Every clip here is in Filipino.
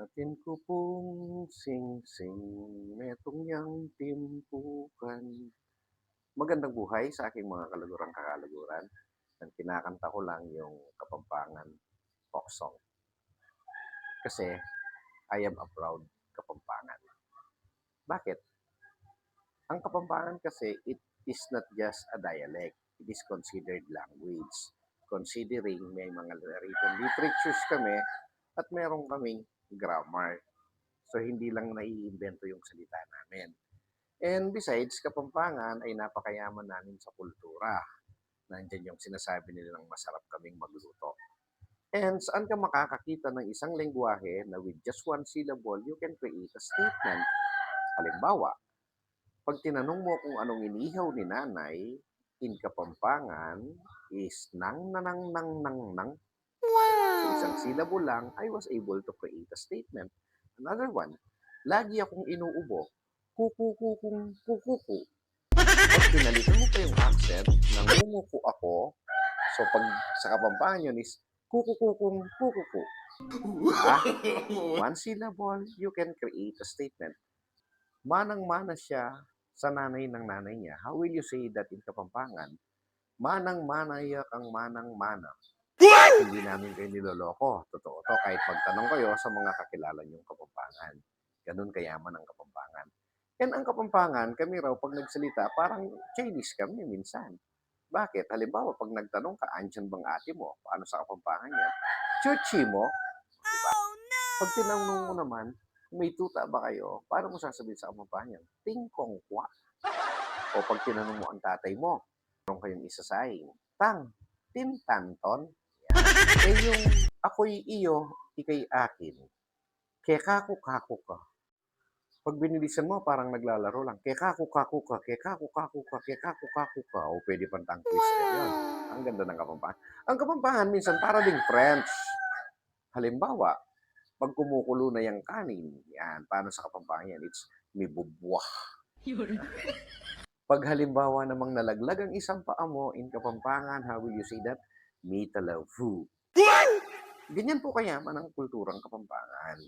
Atin ko pong sing-sing, netong niyang timpukan. Magandang buhay sa aking mga kalagurang kakalaguran. Ang kinakanta ko lang yung Kapampangan folk song. Kasi, I am a proud Kapampangan. Bakit? Ang Kapampangan kasi, it is not just a dialect. It is considered language. Considering may mga written literatures kami at meron kaming grammar. So, hindi lang naiimbento yung salita namin. And besides, Kapampangan ay napakayaman namin sa kultura. Nandyan yung sinasabi nilang masarap kaming magluto. And saan ka makakakita ng isang lengguwahe na with just one syllable, you can create a statement. Halimbawa, pag tinanong mo kung anong inihaw ni nanay, in Kapampangan is nang nanang nang nang nang. So isang syllable lang, I was able to create a statement. Another one, lagi akong inuubo, kukukukung kukuku. Pag pinalitan mo pa yung accent, nangumuko ako, so pag sa Kapampangan yun is kukukukung kukuku. Ah, one syllable, you can create a statement. Manang-mana siya sa nanay ng nanay niya. How will you say that in Kapampangan? Manang-mana ya kang manang-mana. Hindi namin kayo niloloko. Totoo to. Kahit magtanong kayo sa mga kakilala niyong Kapampangan. Ganun kayaman ang Kapampangan. And ang Kapampangan, kami raw pag nagsalita, parang Chinese kami minsan. Bakit? Halimbawa, pag nagtanong ka, andyan bang ate mo? Paano sa Kapampangan yan? Chuchi mo? Diba? Pag tinanong mo naman, may tuta ba kayo, paano mo sasabihin sa Kapampangan yan? Tingkong kwa. O pag tinanong mo ang tatay mo, meron kayong isasaing, tang, tintanton. Eh yung ako'y iyo, ikay akin. Kekaku-kaku ka. Pag binilisan mo, parang naglalaro lang. Kekaku-kaku ka, kekaku-kaku ka, kekaku-kaku ka. O pwede pang twister yun. Ang ganda ng Kapampangan. Ang Kapampangan minsan para ding French. Halimbawa, pag kumukulo na yung kanin, yan, paano sa Kapampangan yan? It's may bubwah. Pag halimbawa namang nalaglag ang isang paa mo in Kapampangan, how will you say that? Mitalavu. Ganyan po kayaman ang kulturang Kapampangan.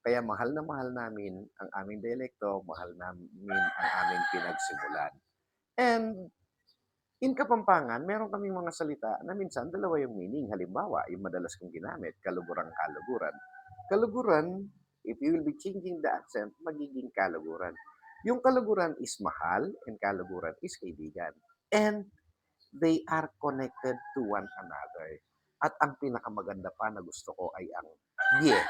Kaya mahal na mahal namin ang aming dialekto, mahal namin ang aming pinagsimulan. And in Kapampangan, meron kaming mga salita na minsan dalawa yung meaning. Halimbawa, yung madalas kong ginamit, kaluburang kaluguran. Kaluguran, if you will be changing the accent, magiging kaluguran. Yung kaluguran is mahal and kaluguran is kaibigan. And they are connected to one another. At ang pinakamaganda pa na gusto ko ay ang yeah.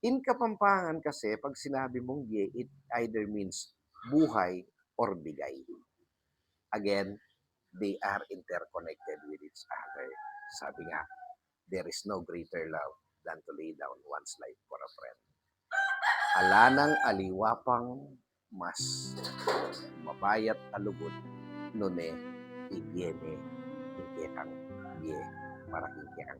In Kapampangan kasi, pag sinabi mong yeah, it either means buhay or bigay. Again, they are interconnected with each other. Sabi nga, there is no greater love than to lay down one's life for a friend. Alanang aliwapang mas mabayat alugod nune ibyene hindi kang bye para hindi kang kaluguran.